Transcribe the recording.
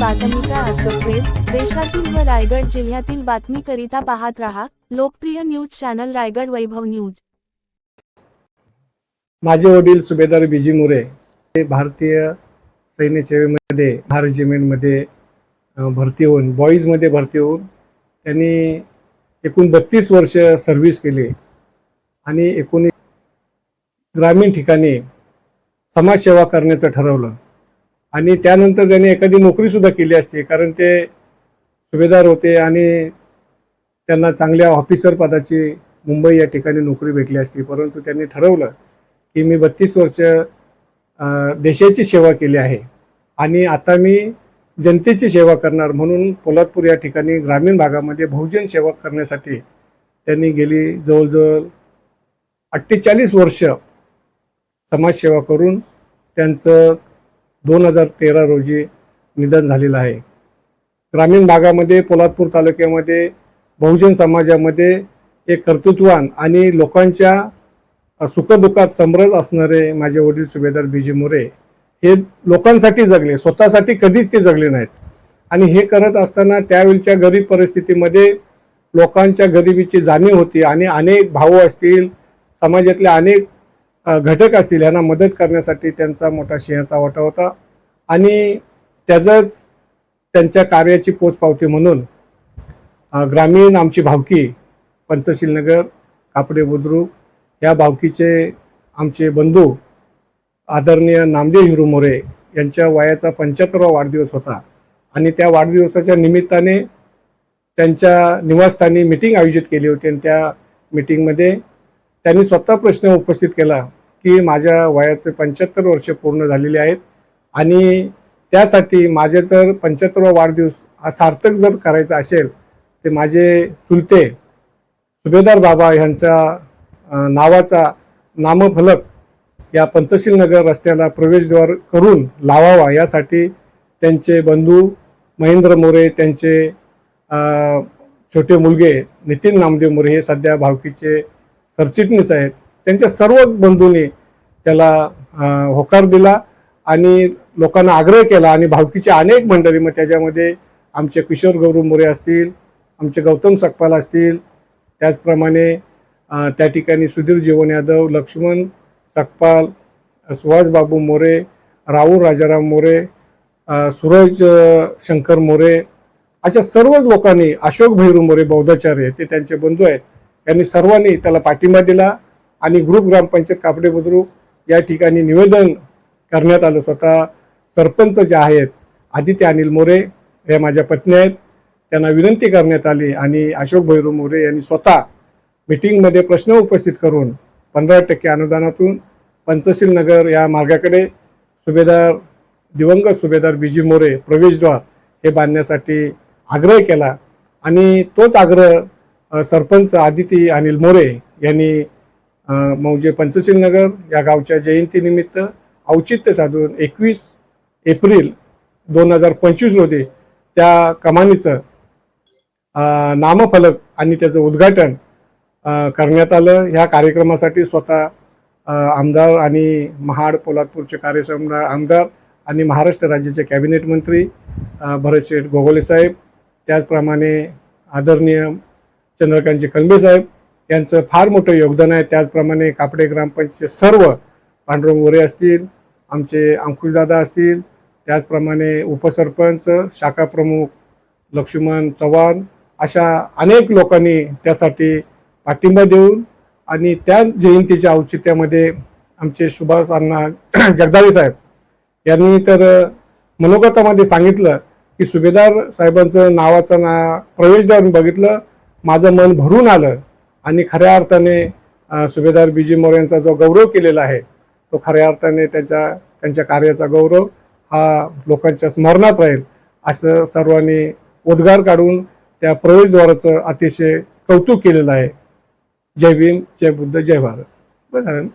बातमीचा अचूक वेध देशातील व रायगड जिल्ह्यातील बातमीकरिता पाहत रहा. लोकप्रिय news channel Raigad Vaibhav news. माझे वडील सुभेदार बिजी मुरे हे भारतीय सैन्य सेवेमध्ये महार रेजिमेंटमध्ये भरती होऊन बॉईजमध्ये भरती होऊन त्यांनी एकूण बत्तीस वर्ष सर्व्हिस केली. आणि एकोणीस ग्रामीण ठिकाणी समाजसेवा करण्याचं ठरवलं. आणि त्यानंतर त्यांनी एखादी नोकरीसुद्धा केली असती कारण ते सुभेदार होते आणि त्यांना चांगल्या ऑफिसर पदाची मुंबई या ठिकाणी नोकरी भेटली असती. परंतु त्यांनी ठरवलं की मी बत्तीस वर्ष देशाची सेवा केली आहे आणि आता मी जनतेची सेवा करणार म्हणून पोलादपूर या ठिकाणी ग्रामीण भागामध्ये बहुजन सेवा करण्यासाठी त्यांनी गेली जवळजवळ अठ्ठेचाळीस वर्ष समाजसेवा करून त्यांचं दोन हजार तेरा रोजी निधन झालेलं आहे. ग्रामीण भागामध्ये पोलादपूर तालुक्यामध्ये बहुजन समाजामध्ये एक कर्तृत्वान आणि लोकांच्या सुखदुःखात समरस असणारे माझे वडील सुभेदार बीजे मोरे हे लोकांसाठी जगले स्वतःसाठी कधीच ते जगले नाहीत. आणि हे करत असताना त्यावेळच्या गरीब परिस्थितीमध्ये लोकांच्या गरिबीची जाणीव होती आणि अनेक भाऊ असतील समाजातल्या अनेक घटक असतील यांना मदत करण्यासाठी त्यांचा मोठा सिंहाचा वाटा होता. आणि त्याचंच त्यांच्या कार्याची पोचपावती म्हणून ग्रामीण आमची भावकी पंचशीलनगर कापडे बुद्रुक या भावकीचे आमचे बंधू आदरणीय नामदेव हिरू मोरे यांच्या वयाचा पंच्याहत्तरवा वाढदिवस होता. आणि त्या वाढदिवसाच्या निमित्ताने त्यांच्या निवासस्थानी मिटिंग आयोजित केली होती आणि त्या मिटिंगमध्ये त्यांनी स्वतः प्रश्न उपस्थित केला की माझ्या वयाचे पंच्याहत्तर वर्ष पूर्ण झालेले आहेत आणि त्यासाठी माझे जर पंच्याहत्तरवा वाढदिवस हा सार्थक जर करायचा असेल ते माझे चुलते सुभेदार बाबा ह्यांचा नावाचा नामफलक या पंचशील नगर रस्त्याला प्रवेशद्वार करून लावावा यासाठी त्यांचे बंधू महेंद्र मोरे त्यांचे छोटे मुलगे नितीन नामदेव मोरे हे सध्या भावकीचे सरचिटणीस आहेत. त्यांच्या सर्व बंधूंनी त्याला होकार दिला आणि लोकांना आग्रह केला आणि भावकीचे अनेक मंडळी मग त्याच्यामध्ये आमचे किशोर गौरव मोरे असतील आमचे गौतम सकपाल असतील त्याचप्रमाणे त्या ठिकाणी सुधीर जीवन यादव लक्ष्मण सकपाल सुहासबाबू मोरे राहुल राजाराम मोरे सूरज शंकर मोरे अशा सर्वच लोकांनी अशोक भैरू मोरे बौद्धाचार्य ते त्यांचे बंधू आहेत. यांनी सर्वांनी त्याला पाठिंबा दिला आणि ग्रुप ग्रामपंचायत कापडे बुद्रुक या ठिकाणी निवेदन करण्यात आलं. स्वतः सरपंच जे आहेत आदित्य अनिल मोरे हे माझ्या पत्नी आहेत. त्यांना विनंती करण्यात आली आणि अशोक भैरू मोरे यांनी स्वतः मीटिंगमध्ये प्रश्न उपस्थित करून पंधरा टक्के अनुदानातून पंचशील नगर या मार्गाकडे सुभेदार दिवंगत सुभेदार बीजी मोरे प्रवेशद्वार हे बांधण्यासाठी आग्रह केला. आणि तोच आग्रह सरपंच आदिती अनिल मोरे यांनी मौजे पंचशील नगर या गावच्या जयंतीनिमित्त औचित्य साधून एकवीस एप्रिल दोन हजार पंचवीस रोजी त्या कमानीचं नामफलक आणि त्याचं उद्घाटन करण्यात आलं. ह्या कार्यक्रमासाठी स्वतः आमदार आणि महाड पोलादपूरचे कार्यक्षम आमदार आणि महाराष्ट्र राज्याचे कॅबिनेट मंत्री भरत भरतशेठ गोगोले साहेब. त्याचप्रमाणे आदरणीय चंद्रकांतजी कलबे साहेब यांचं फार मोठं योगदान आहे. त्याचप्रमाणे कापडे ग्रामपंचायत सर्व पांडुरंग गोरे असतील आमचे अंकुशदादा असतील त्याचप्रमाणे उपसरपंच शाखा प्रमुख लक्ष्मण चव्हाण अशा अनेक लोकांनी त्यासाठी पाठिंबा देऊन आणि त्या जयंतीच्या औचित्यामध्ये आमचे सुभाष अण्णा जगदाळे साहेब यांनी तर मनोगतामध्ये सांगितलं की सुभेदार साहेबांचं नावाचं ना प्रवेशद्वार बघितलं. माझं मन भरून आलं आणि खऱ्या अर्थाने सुभेदार बीजी मोर यांचा जो गौरव केलेला आहे तो खऱ्या अर्थाने त्यांच्या त्यांच्या कार्याचा गौरव हा लोकांच्या स्मरणात राहील असं सर्वांनी उद्गार काढून त्या प्रवेशद्वाराचं अतिशय कौतुक केलेलं आहे. जय भीम जय बुद्ध जय भारत. बरं